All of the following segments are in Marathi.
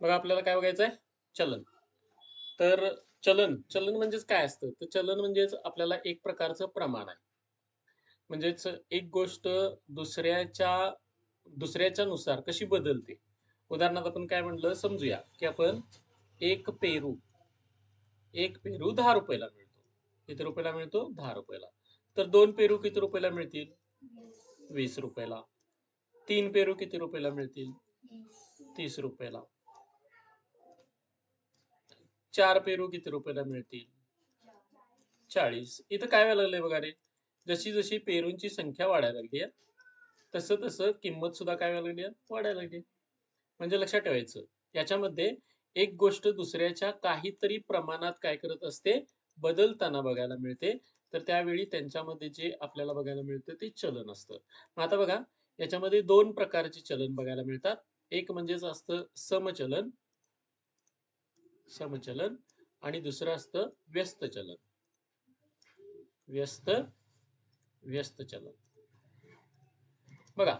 बघा आपल्याला काय बघायचं आहे चलन. तर चलन चलन म्हणजेच काय असतं? तर चलन म्हणजेच आपल्याला एक प्रकारचं प्रमाण आहे. म्हणजेच एक गोष्ट दुसऱ्याच्या दुसऱ्याच्या नुसार कशी बदलते? उदाहरणार्थ आपण काय म्हणलं समजूया की आपण एक पेरू एक पेरू दहा रुपयाला मिळतो. किती रुपयाला मिळतो? दहा रुपयाला. तर दोन पेरू किती रुपयाला मिळतील? वीस रुपयाला. तीन पेरू किती रुपयाला मिळतील? तीस रुपयाला. चार पेरू किती रुपयाला मिळतील? चाळीस. इथं काय व्हायला लागलंय बघा रे? जशी जशी पेरूंची संख्या वाढायला लागली आहे तसं तसं किंमत सुद्धा काय व्हायला लागली आहे? वाढायला लागली म्हणजे लक्षात ठेवायचं याच्यामध्ये एक गोष्ट दुसऱ्याच्या काहीतरी प्रमाणात काय करत असते बदलताना बघायला मिळते. तर त्यावेळी त्यांच्यामध्ये जे आपल्याला बघायला मिळतं ते चलन असतं. मग आता बघा याच्यामध्ये दोन प्रकारचे चलन बघायला मिळतात. एक म्हणजेच असतं समचलन समचलन आणि दुसरं असतं व्यस्त चलन व्यस्त व्यस्त चलन बघा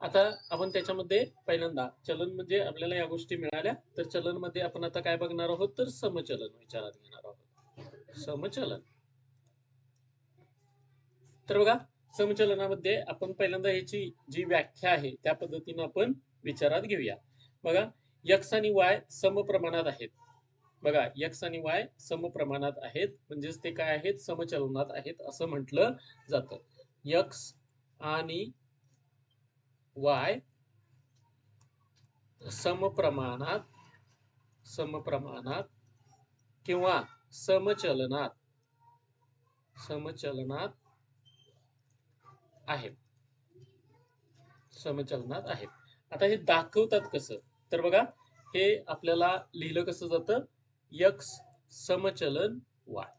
आता आपण त्याच्यामध्ये पहिल्यांदा चलन म्हणजे आपल्याला या गोष्टी मिळाल्या तर चलनमध्ये आपण आता काय बघणार आहोत? तर समचलन विचारात घेणार आहोत. समचलन. तर बघा समचलनामध्ये आपण पहिल्यांदा ह्याची जी व्याख्या आहे त्या पद्धतीनं आपण विचारात घेऊया. बघा यक्स आणि वाय समप्रमाणात आहेत. बघा एक्स आणि वाय समप्रमाणात आहेत म्हणजेच ते काय आहेत? समचलनात आहेत असं म्हटलं जातं. यक्स आणि वाय समप्रमाणात समप्रमाणात किंवा समचलनात समचलनात आहेत. समचलनात आहेत. आता हे दाखवतात कसं? तर बघा हे आपल्याला लिहिलं कसं जातं? यक्स समचलन वाय.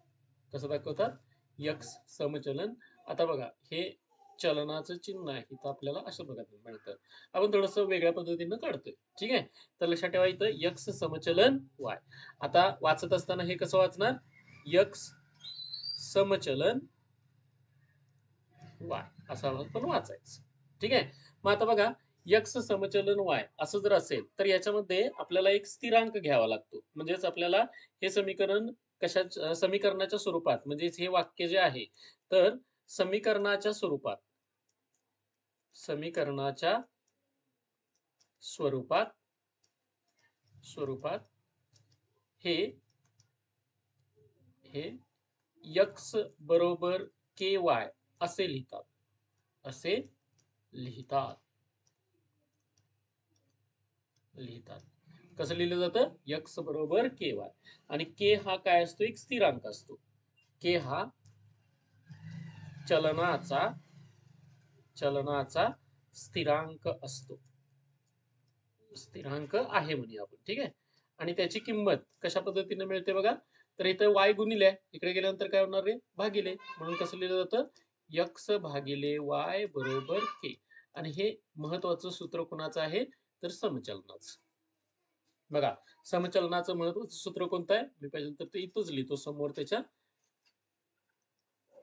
कसं दाखवतात? यक्स समचलन. आता बघा हे चलनाचं चिन्ह आहे इथं आपल्याला अशा प्रकारे मिळतं. आपण थोडस वेगळ्या पद्धतीनं काढतोय. ठीक आहे? तर लक्षात ठेवा इथं यक्स समचलन वाय. आता वाचत असताना हे कसं वाचणार? यक्स समचलन वाय. असं आपण वाचायचं. ठीक आहे? मग आता बघा यक्स समचलन वाय असं जर असेल तर याच्यामध्ये आपल्याला एक स्थिरांक घ्यावा लागतो. म्हणजेच आपल्याला हे समीकरण कशा समीकरणाच्या स्वरूपात म्हणजेच हे वाक्य जे आहे तर समीकरणाच्या स्वरूपात समीकरणाच्या स्वरूपात स्वरूपात हे हे यक्स बरोबर के वाय असे लिहितात. असे लिहितात. लिहितात. कसं लिहिलं जातं? यक्स बरोबर के वाय. आणि के हा काय असतो? एक स्थिरांक असतो. के हा चलनाचा चलनाचा स्थिरांक असतो. स्थिरांक आहे म्हणे आपण ठीक आहे? आणि त्याची किंमत कशा पद्धतीने मिळते बघा? तर इथं वाय गुणिले इकडे गेल्यानंतर काय होणार रे? भागिले. म्हणून कसं लिहिलं जातं? यक्स भागिले वाय बरोबर के. आणि हे महत्वाचं सूत्र कोणाचं आहे? तर समचलनाचं. बघा समचलनाचं महत्वाचं सूत्र कोणतं आहे? मी पाहिजे तर ते इथंच लिहितो समोर त्याच्या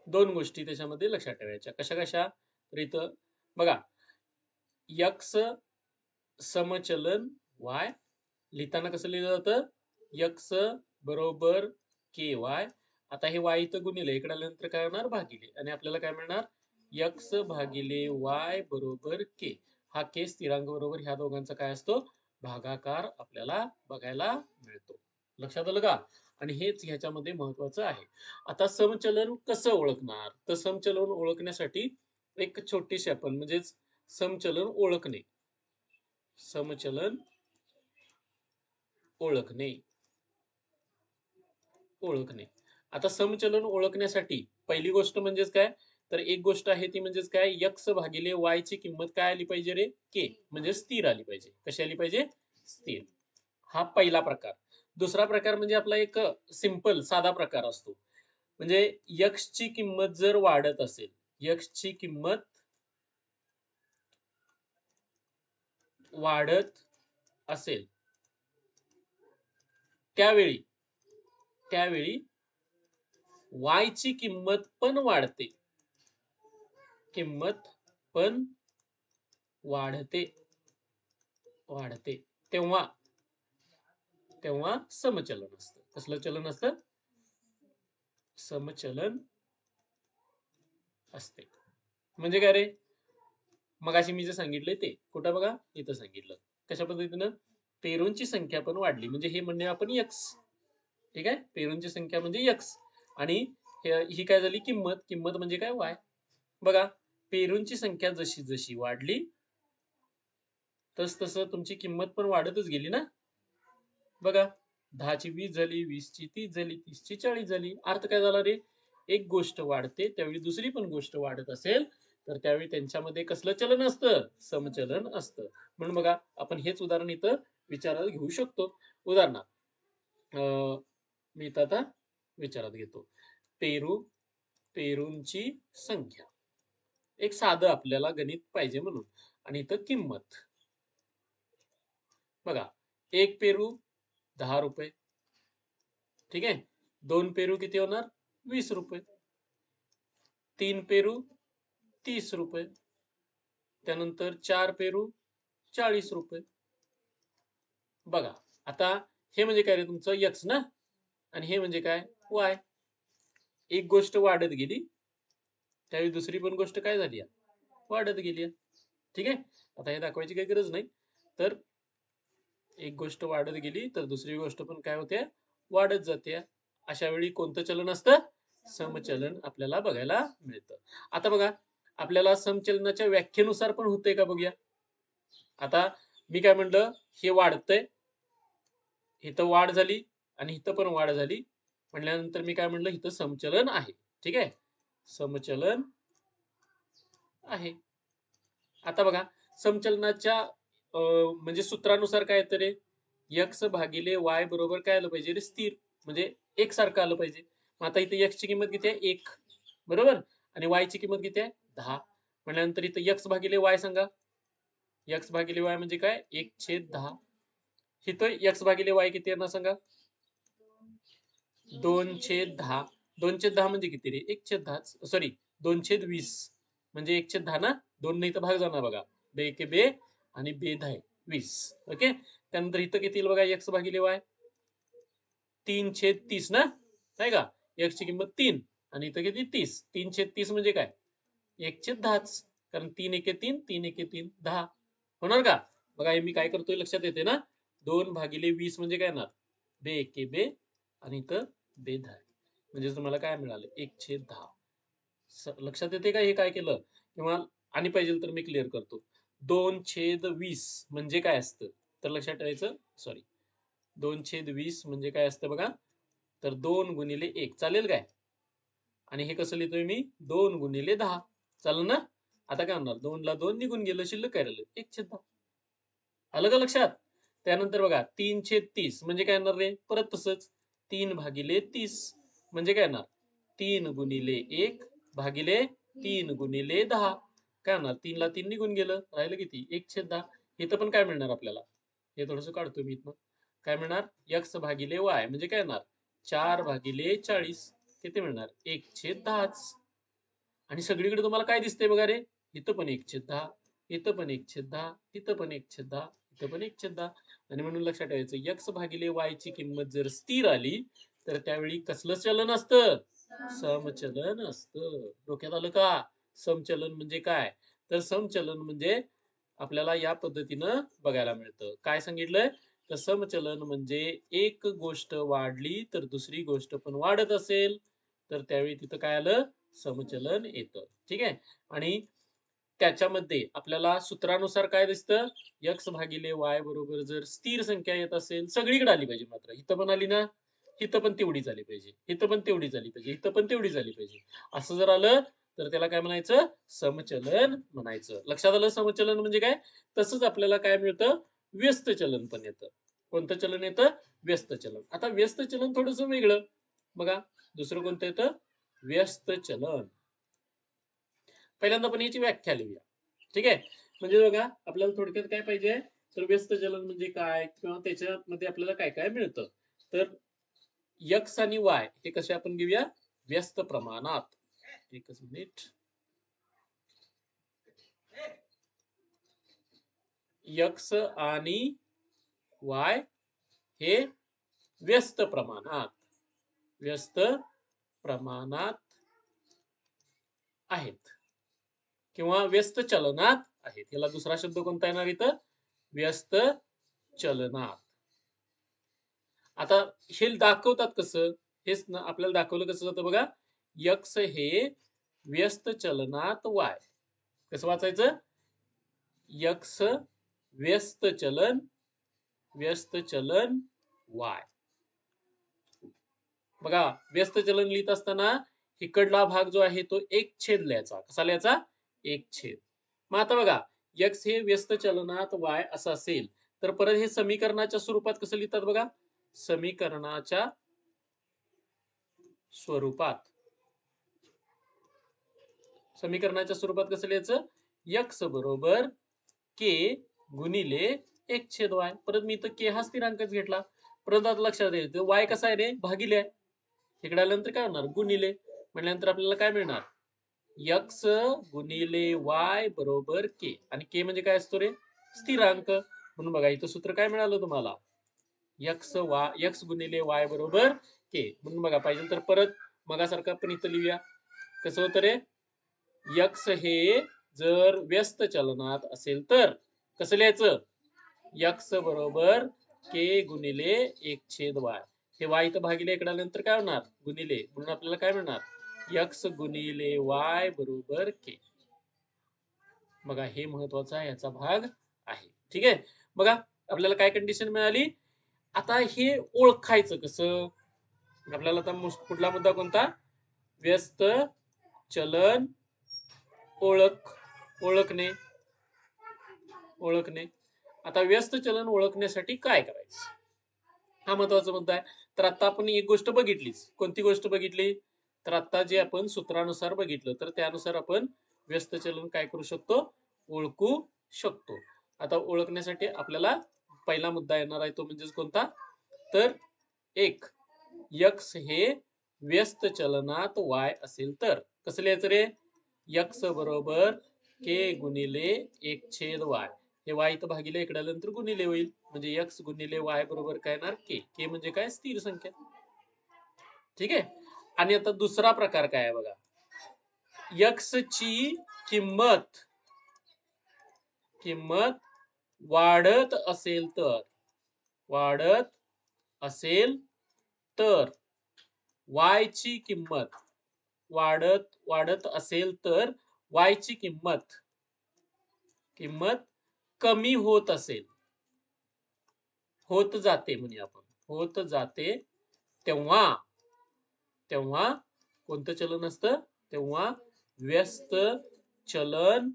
दोन गोष्टी त्याच्यामध्ये लक्षात ठेवायच्या. कशा कशा? तर इथं बघा यक्स समचलन वाय लिहिताना कसं लिहिलं जातं? यक्स बरोबर के वाय. आता हे वाय इथं गुणिले इकडे आल्यानंतर काय होणार? भागिले. आणि आपल्याला काय मिळणार? यक्स भागिले वाय बरोबर के. हा केस स्थिरांक बरोबर ह्या दोघांचा काय असतो? भागाकार आपल्याला बघायला मिळतो. लक्षात आलं का? आणि हेच ह्याच्यामध्ये महत्वाचं आहे. आता समचलन कसं ओळखणार? तर समचलन ओळखण्यासाठी एक छोटीशी आपण म्हणजेच समचलन ओळखणे. समचलन ओळखणे. ओळखणे. आता समचलन ओळखण्यासाठी पहिली गोष्ट म्हणजेच काय? तर एक गोष्ट आहे ती म्हणजेच काय? यक्स भागिले वाय ची किंमत काय आली पाहिजे रे? के म्हणजे स्थिर आली पाहिजे. कशी आली पाहिजे? स्थिर. हा पहिला प्रकार. दुसरा प्रकार म्हणजे आपला एक सिंपल साधा प्रकार असतो. म्हणजे यक्स ची किंमत जर वाढत असेल यक्स ची किंमत वाढत असेल. त्यावेळी त्यावेळी वाय ची किंमत पण वाढते. किंमत पण वाढते. वाढते. तेव्हा तेव्हा समचलन असतं. कसलं चलन असतं? समचलन असते. म्हणजे काय रे? मग अशी मी जे सांगितलंय ते. कुठं बघा इथं सांगितलं. कशा पद्धतीनं? पेरूंची संख्या पण वाढली. म्हणजे हे म्हणणे आपण यक्स. ठीक आहे? पेरूंची संख्या म्हणजे यक्स. आणि ही काय झाली? किंमत. किंमत म्हणजे काय? वाय. बघा. पेरूंची संख्या जशी जशी वाढली तस तसं तुमची किंमत पण वाढतच गेली ना? बघा दहाची वीस झाली वीसची तीस झाली तीसची चाळीस झाली. अर्थ काय झाला रे? एक गोष्ट वाढते त्यावेळी दुसरी पण गोष्ट वाढत असेल तर त्यावेळी त्यांच्यामध्ये कसलं चलन असतं? समचलन असतं. म्हणून बघा आपण हेच उदाहरण इथं विचारात घेऊ शकतो. उदाहरणार्थ अं, मी इथं आता विचारात घेतो. पेरू पेरूंची संख्या. एक साधं आपल्याला गणित पाहिजे म्हणून. आणि इथं किंमत. बघा एक पेरू दहा रुपये. ठीक आहे? दोन पेरू किती होणार? वीस रुपये. तीन पेरू तीस रुपये. त्यानंतर चार पेरू चाळीस रुपये. बघा आता हे म्हणजे काय रे तुमचं? यच ना? आणि हे म्हणजे काय? वाय. एक गोष्ट वाढत गेली. त्यावेळी दुसरी पण गोष्ट काय झाली? वाढत गेली. ठीक आहे? आता हे दाखवायची काही गरज नाही. तर एक गोष्ट वाढत गेली तर दुसरी गोष्ट पण काय होते? वाढत जाते. अशा वेळी कोणतं चलन असतं? समचलन आपल्याला बघायला मिळतं. आता बघा आपल्याला समचलनाच्या व्याख्येनुसार पण होतंय का बघूया? आता मी काय म्हणलं? हे वाढतंय. इथं वाढ झाली आणि इथं पण वाढ झाली. म्हणल्यानंतर मी काय म्हणलं? इथं समचलन आहे. ठीक आहे? समचलन आहे. आता बघा समचलनाच्या अं, म्हणजे सूत्रानुसार काय तर रे? यक्स भागिले वाय बरोबर काय आलं पाहिजे रे? स्थिर. म्हणजे एक सारखं आलं पाहिजे. मग आता इथे यक्स ची किंमत किती आहे? एक. बरोबर? आणि वाय ची किंमत किती आहे? दहा. म्हणल्यानंतर इथं यक्स भागिले वाय सांगा. यक्स भागिले वाय म्हणजे काय? एक छेद दहा. इथं यक्स भागिले वाय किती आहे ना सांगा? दोन छेद दहा. दोनशे दहा म्हणजे किती रे? एक छेद दहा. सॉरी दोन छेद वीस. म्हणजे एक छेद दहा ना? दोन नाही तर भाग जाणार बघा. बे के बे आणि बे दहा वीस. ओके? त्यानंतर इथं किती येईल बघा? एक्स भागिले वाय तीन छेद तीस ना? नाही का? एक्सची किंमत तीन. आणि इथं किती? तीस. तीन छेद तीस म्हणजे काय? एक छेद दहाच. कारण तीन एके तीन तीन एके तीन दहा. होणार का? बघा हे मी काय करतोय लक्षात येते ना? दोन भागिले वीस म्हणजे काय ना बे एके बे आणि इथं बे दहा म्हणजे तुम्हाला काय मिळालं? एक छेद दहा. लक्षात येते का हे काय केलं? किंवा आणि पाहिजे तर मी क्लिअर करतो. दोन छेद वीस म्हणजे काय असतं? तर लक्षात ठेवायचं सॉरी दोन छेद वीस म्हणजे काय असतं बघा? तर दोन गुणिले एक. चालेल काय? आणि हे कसं लिहितोय मी? दोन गुणिले दहा. चालेल ना? आता काय होणार? दोन ला दोन निघून गेलं शिल्लक काय राहिलं? एक छेद दहा. आलं का लक्षात? त्यानंतर बघा तीन छेद तीस म्हणजे काय येणार रे? परत तसंच. तीन भागिले तीस. म्हणजे काय येणार तीन गुणिले एक भागिले तीन गुणिले दहा. काय होणार? तीन ला तीन निघून गेलं. राहिलं किती? एक छेद दहा. इथं पण काय मिळणार आपल्याला? हे थोडस काढतो मी इथनं. काय मिळणार? यक्स भागिले वाय म्हणजे काय येणार चार भागिले चाळीस. किती मिळणार? एक छेद दहाच. आणि सगळीकडे तुम्हाला काय दिसतंय बघा रे? इथं पण एक छेद दहा. इथं पण एक छेद दहा. इथं पण एक छेद दहा. इथं पण एक छेद दहा. आणि म्हणून लक्षात ठेवायचं यक्स भागिले वाय ची किंमत जर स्थिर आली तर त्यावेळी कसलं चलन असतं? समचलन असतं. डोक्यात आलं का? समचलन म्हणजे काय? तर समचलन म्हणजे आपल्याला या पद्धतीनं बघायला मिळतं. काय सांगितलंय? तर समचलन म्हणजे एक गोष्ट वाढली तर दुसरी गोष्ट पण वाढत असेल. तर त्यावेळी तिथं काय आलं? समचलन येतं. ठीक आहे? आणि त्याच्यामध्ये आपल्याला सूत्रानुसार काय दिसतं? यक्स भागिले वाय बरोबर जर स्थिर संख्या येत असेल सगळीकडे आली पाहिजे मात्र. इथं पण आली ना? इथं पण तेवढी झाली पाहिजे इथं पण तेवढी झाली पाहिजे इथं पण तेवढी झाली पाहिजे. असं जर आलं तर त्याला काय म्हणायचं? समचलन म्हणायचं. लक्षात आलं समचलन म्हणजे काय? तसंच आपल्याला काय मिळतं? व्यस्त चलन पण येतं. कोणतं चलन येतं? व्यस्त चलन. आता व्यस्त चलन थोडस वेगळं. बघा दुसरं कोणतं येतं? व्यस्त चलन. पहिल्यांदा पण याची व्याख्या लिहूया. ठीक आहे? म्हणजे बघा आपल्याला थोडक्यात काय पाहिजे? तर व्यस्त चलन म्हणजे काय? किंवा त्याच्यामध्ये आपल्याला काय काय मिळतं? तर यक्स आणि वाय हे कसे आपण घेऊया? व्यस्त प्रमाणात. एकच मिनिट. यक्स आणि वाय हे व्यस्त प्रमाणात. व्यस्त प्रमाणात आहेत. किंवा व्यस्त चलनात आहेत. याला दुसरा शब्द कोणता येणार इथं? व्यस्त चलनात. आता हे दाखवतात कसं? हेच ना आपल्याला दाखवलं कसं जातं बघा. यक्स हे व्यस्त चलनात वाय. कसं वाचायचं? यक्स व्यस्त चलन व्यस्त चलन वाय. बघा व्यस्त चलन लिहित असताना इकडला भाग जो आहे तो एक छेद लिहायचा. कसा लिहायचा? एक छेद. मग आता बघा यक्स हे व्यस्त चलनात वाय असं असेल तर परत हे समीकरणाच्या स्वरूपात कसं लिहितात बघा? समीकरणाच्या स्वरूपात. समीकरणाच्या स्वरूपात कसं लिहायचं? यक्स बरोबर के गुणिले एक छेद वाय परत मी इथं के हा स्थिरांकच घेतला. परत आता लक्षात येईल वाय कसा आहे रे? भागिले आहे. इकडे आल्यानंतर काय होणार? गुणिले. म्हटल्यानंतर आपल्याला काय मिळणार? यक्स गुणिले वाय बरोबर के आणि के म्हणजे काय असतो रे? स्थिरांक. म्हणून बघा इथं सूत्र काय मिळालं तुम्हाला? यक्स वा यक्स गुणिले वाय बरोबर के. म्हणून बघा पाहिजे तर परत मगासारखं आपण इथं लिहूया. कसं होतं रे? यक्स हे जर व्यस्त चलनात असेल तर कसं लिहायचं? यक्स बरोबर के गुणिले एक छेद वाय. हे वाय इथं भागिले इकडे आल्यानंतर काय होणार? गुणिले. म्हणून आपल्याला काय मिळणार? यक्स गुणिले वाय बरोबर के. बघा हे महत्त्वाचा याचा भाग आहे. ठीक आहे? बघा आपल्याला काय कंडिशन मिळाली? आता हे ओळखायचं कसं? आपल्याला आता कुठला मुद्दा कोणता? व्यस्त चलन ओळख ओळखणे. ओळखणे. आता व्यस्त चलन ओळखण्यासाठी काय करायचं? हा महत्त्वाचा मुद्दा आहे. तर आता आपण एक गोष्ट बघितलीच. कोणती गोष्ट बघितली? तर आता जे आपण सूत्रानुसार बघितलं तर त्यानुसार आपण व्यस्त चलन काय करू शकतो? ओळखू शकतो. आता ओळखण्यासाठी आपल्याला पहिला मुद्दा येणार आहे तो म्हणजेच कोणता? तर एक यक्स हे व्यस्त चलनात वाय असेल तर. कसं लिहायचं रे? यक्स बरोबर के गुणिले एक छेद वाय. हे वाय इथं भागिले इकडे आल्यानंतर गुणिले होईल. म्हणजे यक्स गुणिले वाय बरोबर काय येणार? के. के म्हणजे काय? स्थिर संख्या. ठीक आहे? आणि आता दुसरा प्रकार काय आहे बघा? यक्सची किंमत किंमत वाढत असेल तर. वाढत असेल तर. वायची ची किंमत. वाढत वाढत असेल तर वायची ची किंमत. किंमत कमी होत असेल. होत जाते म्हणजे आपण. होत जाते तेव्हा तेव्हा कोणतं चलन असतं? तेव्हा व्यस्त चलन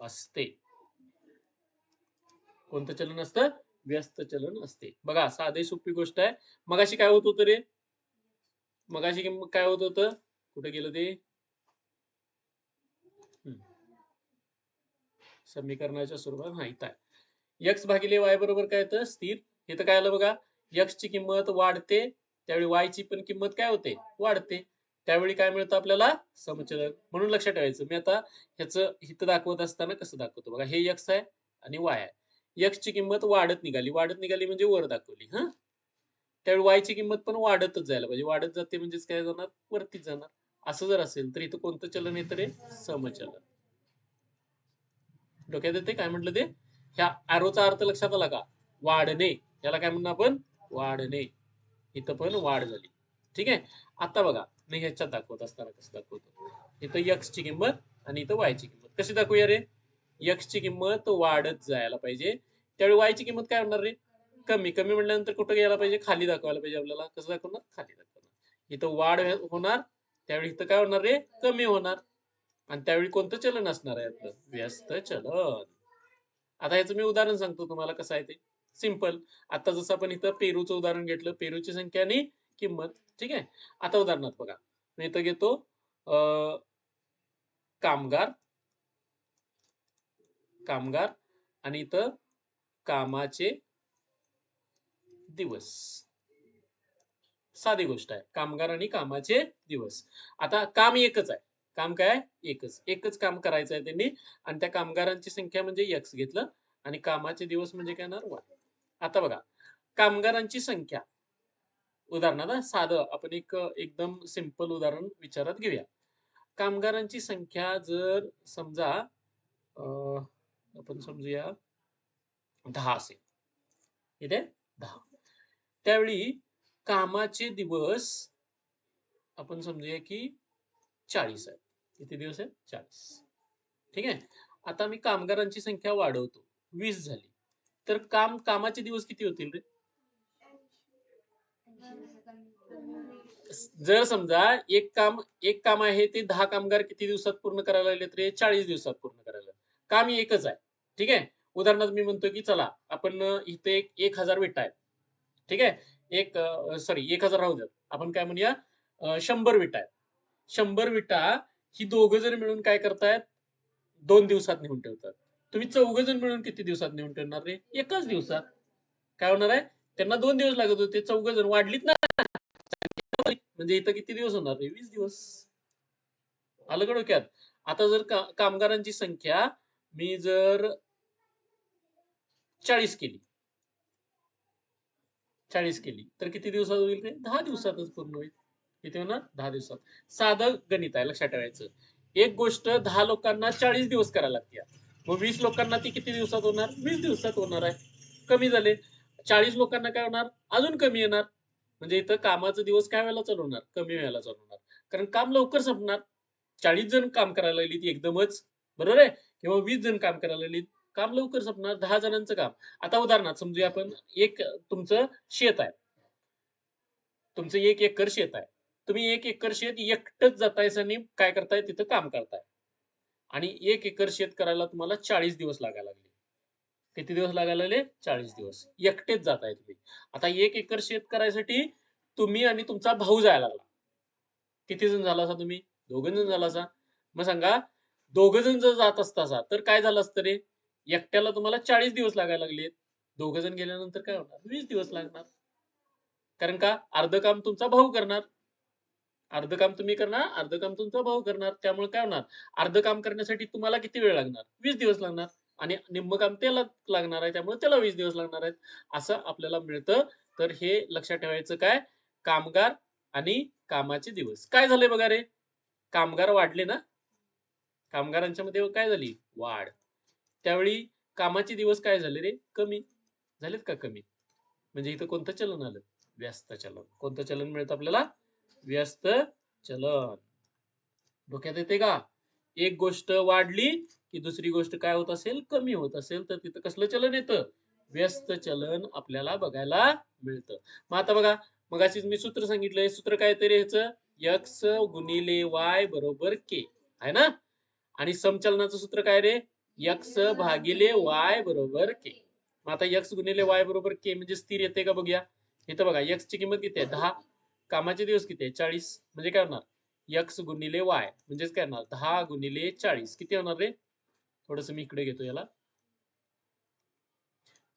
असते. कोणतं चलन असतं? व्यस्त चलन असते. बघा साधी सोपी गोष्ट आहे. मगाशी काय होत होतं रे? मगाशी किंमत काय होत होतं? कुठे गेलं ते? समीकरणाच्या स्वरूपात. माहीत आहे. यक्स भागिले वाय बरोबर काय येतं स्थिर. इथं काय आलं बघा? यक्स ची किंमत वाढते. त्यावेळी वाय ची पण किंमत काय होते? वाढते. त्यावेळी काय मिळतं आपल्याला? समचलन. म्हणून लक्षात ठेवायचं. मी आता ह्याचं हित दाखवत असताना कसं दाखवतो? बघा हे यक्स आहे आणि वाय आहे. यक्स ची किंमत वाढत निघाली. वाढत निघाली म्हणजे वर दाखवली हा? त्यावेळी वाय ची किंमत पण वाढतच जायला पाहिजे. वाढत जाते म्हणजेच काय जाणार? वरतीच जाणार. असं जर असेल तर इथं कोणतं चलन येतं रे? समचलन. डोक्यात येते काय म्हटलं ते? ह्या आरोचा अर्थ लक्षात आला का? वाढणे. याला काय म्हणणार आपण? वाढणे. इथं पण वाढ झाली. ठीक आहे? आता बघा मी ह्याच्यात दाखवत असताना कसं दाखवतो? इथं यक्स ची किंमत आणि इथं वाय ची किंमत. कशी दाखवूया रे? यक्सची किंमत वाढत जायला पाहिजे. त्यावेळी वाय ची किंमत काय होणार रे? कमी. कमी म्हटल्यानंतर कुठं गेला पाहिजे? खाली दाखवायला पाहिजे आपल्याला. कसं दाखवणार? खाली दाखवणार. इथं वाढ होणार. त्यावेळी इथं काय होणार रे? कमी होणार. आणि त्यावेळी कोणतं चलन असणार आहे आपलं? व्यस्त चलन. आता याचं मी उदाहरण सांगतो तुम्हाला कसं आहे ते. सिंपल आता जसं आपण इथं पेरूचं उदाहरण घेतलं. पेरूची संख्या आणि किंमत. ठीक आहे? आता उदाहरणार्थ बघा. मी इथं घेतो कामगार कामगार आणि इथं कामाचे दिवस. साधी गोष्ट आहे कामगार आणि कामाचे दिवस. आता काम एकच आहे. काम काय एकच. एकच काम करायचं आहे त्यांनी आणि त्या कामगारांची संख्या म्हणजे एक्स घेतलं आणि कामाचे दिवस म्हणजे काय येणार? वाय आता बघा कामगारांची संख्या. उदाहरणार्थ साधं आपण एक एकदम सिंपल उदाहरण विचारात घेऊया. कामगारांची संख्या जर समजा अं, आपण समजूया. दहा असेल. इथे दहा. त्यावेळी कामाचे दिवस आपण समजूया की चाळीस आहे किती दिवस आहे चाळीस. ठीक आहे? आता मी कामगारांची संख्या वाढवतो. वीस झाली. तर काम कामाचे दिवस किती होतील रे? जर समजा एक काम एक काम आहे ते दहा कामगार किती दिवसात पूर्ण करायला लागले तर चाळीस दिवसात पूर्ण करायला काम एकच आहे. ठीक आहे? उदाहरणार्थ मी म्हणतो की चला आपण इथे एक एक हजार विटा आहेत. ठीक आहे? एक सॉरी एक हजार राहू द्या आपण काय म्हणूया? शंभर विटा आहेत. शंभर विटा ही दोघं जण मिळून काय करतायत? दोन दिवसात नेऊन ठेवतात. तुम्ही चौघ जण मिळून किती दिवसात नेऊन ठेवणार रे? एकाच दिवसात. काय होणार आहे? त्यांना दोन दिवस लागत होते. चौघ जण वाढलीत ना. म्हणजे इथं किती दिवस होणार रे? वीस दिवस. आलं का डोक्यात? आता जर का, कामगारांची संख्या मी जर चाळीस केली. चाळीस केली. तर किती दिवसात होईल रे दहा दिवसातच पूर्ण होईल. किती होणार? दहा दिवसात. साधं गणित आहे लक्षात ठेवायचं. एक गोष्ट दहा लोकांना चाळीस दिवस करायला लागते. मग वीस लोकांना ती किती दिवसात होणार? वीस दिवसात होणार आहे. कमी झाले. चाळीस लोकांना काय होणार? अजून कमी येणार. म्हणजे इथं कामाचा दिवस काय वेळेला चालू होणार? कमी वेळेला चालू होणार. कारण काम लवकर संपणार. चाळीस जण काम करायला लागली ती एकदमच. बरोबर आहे? किंवा वीस जण काम करायला लागली काम लवकर संपणार दहा जणांचं काम. आता उदाहरणार्थ समजूया आपण एक तुमचं शेत आहे. तुमचं एक एकर शेत आहे. तुम्ही एक एकर शेत एकटच जातायस आणि काय करताय? तिथं काम करताय. आणि एक एकर शेत करायला तुम्हाला चाळीस दिवस लागायला लागले. किती दिवस लागायला लागले? चाळीस दिवस. एकटेच जाताय तुम्ही. आता एक एकर शेत करायसाठी तुम्ही आणि तुमचा भाऊ जायला लागला. किती जण झाला असा तुम्ही? दोघ जण झाला असा. मग सांगा दोघ जण जर जात असता तर काय झालं असतं रे? एकट्याला तुम्हाला चाळीस दिवस लागायला लागले. दोघ जण गेल्यानंतर काय होणार? वीस दिवस लागणार. कारण का? अर्ध काम तुमचा भाऊ करणार. अर्ध काम तुम्ही करणार अर्ध काम तुमचा भाऊ करणार. त्यामुळे काय होणार? अर्ध काम करण्यासाठी तुम्हाला किती वेळ लागणार? वीस दिवस लागणार. आणि निम्म काम त्याला लागणार आहे त्यामुळे त्याला वीस दिवस लागणार आहेत. असं आपल्याला मिळतं. तर हे लक्षात ठेवायचं काय? कामगार आणि कामाचे दिवस. काय झाले बघा रे? कामगार वाढले ना? कामगारांच्या मध्ये काय झाली? वाढ. त्यावेळी कामाचे दिवस काय झाले रे? कमी. झालेत का कमी? म्हणजे इथं कोणतं चलन आलं? व्यस्त चलन. कोणतं चलन मिळतं आपल्याला? व्यस्त चलन. डोक्यात येते का? एक गोष्ट वाढली की दुसरी गोष्ट काय होत असेल? कमी होत असेल. तर तिथं कसलं चलन येतं? व्यस्त चलन आपल्याला बघायला मिळतं. मग आता बघा मगाशीच मी सूत्र सांगितलंय सूत्र काय तरी ह्याचं? यक्स गुणिले वाय बरोबर के. आहे ना? आणि समचलनाचं सूत्र काय रे? यक्स भागिले वाय बरोबर के. मग आता यक्स गुणिले वाय बरोबर के म्हणजे स्थिर येते का बघूया. इथं बघा यक्स ची किंमत किती आहे? दहा. कामाचे दिवस किती आहे? चाळीस. म्हणजे काय होणार? यक्स गुणिले वाय म्हणजेच काय होणार? दहा गुणिले चाळीस. किती होणार रे? थोडस मी इकडे घेतो याला.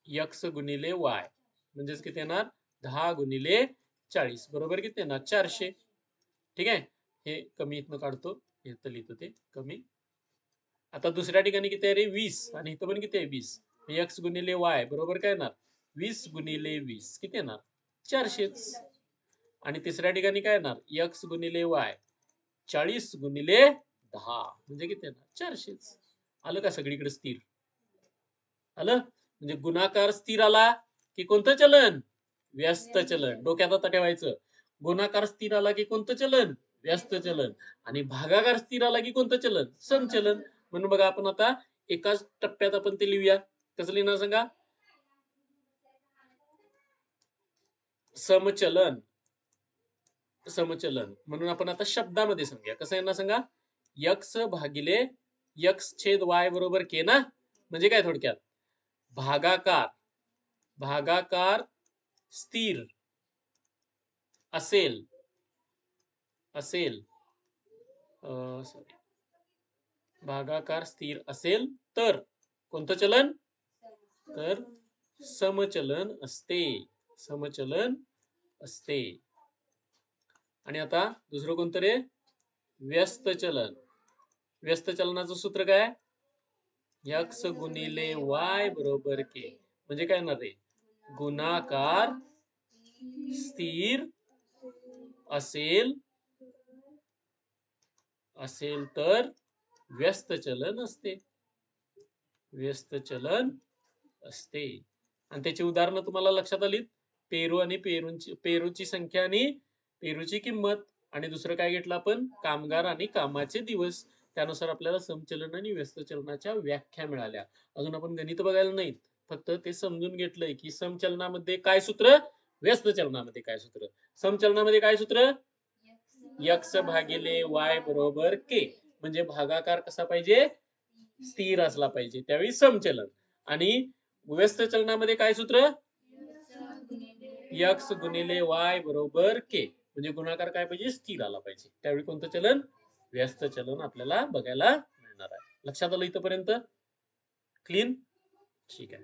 यक्स गुणिले वाय म्हणजेच किती येणार? दहा गुणिले चाळीस. बरोबर किती येणार? चारशे. ठीक आहे? हे कमी इथनं काढतो. इथं लिहितो ते. कमी. आता दुसऱ्या ठिकाणी किती आहे रे? वीस. आणि इथं पण किती आहे? वीस. एक्स गुणिले वाय बरोबर काय येणार? वीस गुणिले वीस. किती येणार? चारशेच आणि तिसऱ्या ठिकाणी काय येणार? यक्स गुणिले वाय चाळीस गुणिले दहा. म्हणजे किती येणार? चारशेच आलं का सगळीकडे स्थिर? आलं? म्हणजे गुणाकार स्थिर आला की कोणतं चलन? व्यस्त चलन. डोक्यात आता ठेवायचं. गुणाकार स्थिर आला की कोणतं चलन? व्यस्त चलन. आणि भागाकार स्थिर आला की कोणतं चलन? समचलन. म्हणून बघा आपण आता एकाच टप्प्यात आपण ते लिहूया. कसं लिहिणार सांगा? समचलन. समचलन. म्हणून आपण आता शब्दामध्ये सांगूया. कसं यांना सांगा? यक्स भागिले यक्स छेद वाय बरोबर के ना? म्हणजे काय थोडक्यात? भागाकार. भागाकार स्थिर. असेल. असेल. अं. भागाकार स्थिर असेल तर कोणतं चलन? तर समचलन असते. समचलन असते. आणि आता दुसरं कोणतं रे? व्यस्त चलन. व्यस्त चलनाचं सूत्र काय? यक्स गुणिले वाय बरोबर के. म्हणजे काय येणार रे? गुणाकार स्थिर असेल असेल तर व्यस्त चलन असते. व्यस्त चलन असते. आणि त्याची उदाहरणं तुम्हाला लक्षात आली पेरू आणि पेरूंची पेरूची संख्या आणि पेरूची किंमत. आणि दुसरं काय घेतलं आपण? कामगार आणि कामाचे दिवस. त्यानुसार आपल्याला समचलन आणि व्यस्त चलनाच्या व्याख्या मिळाल्या. अजून आपण गणित बघायला नाहीत. फक्त ते समजून घेतलंय की समचलनामध्ये काय सूत्र? व्यस्त चलनामध्ये काय सूत्र? समचलनामध्ये काय सूत्र? यक्स भागिले वाय बरोबर के. म्हणजे भागाकार कसा पाहिजे? स्थिर असला पाहिजे. त्यावेळी समचलन. आणि व्यस्त चलनामध्ये काय सूत्र? यक्स गुणिले वाय बरोबर के. म्हणजे गुणाकार काय पाहिजे? स्थिर आला पाहिजे. त्यावेळी कोणतं चलन? व्यस्त चलन आपल्याला बघायला मिळणार आहे. लक्षात आलं इथपर्यंत? क्लीन ठीक आहे.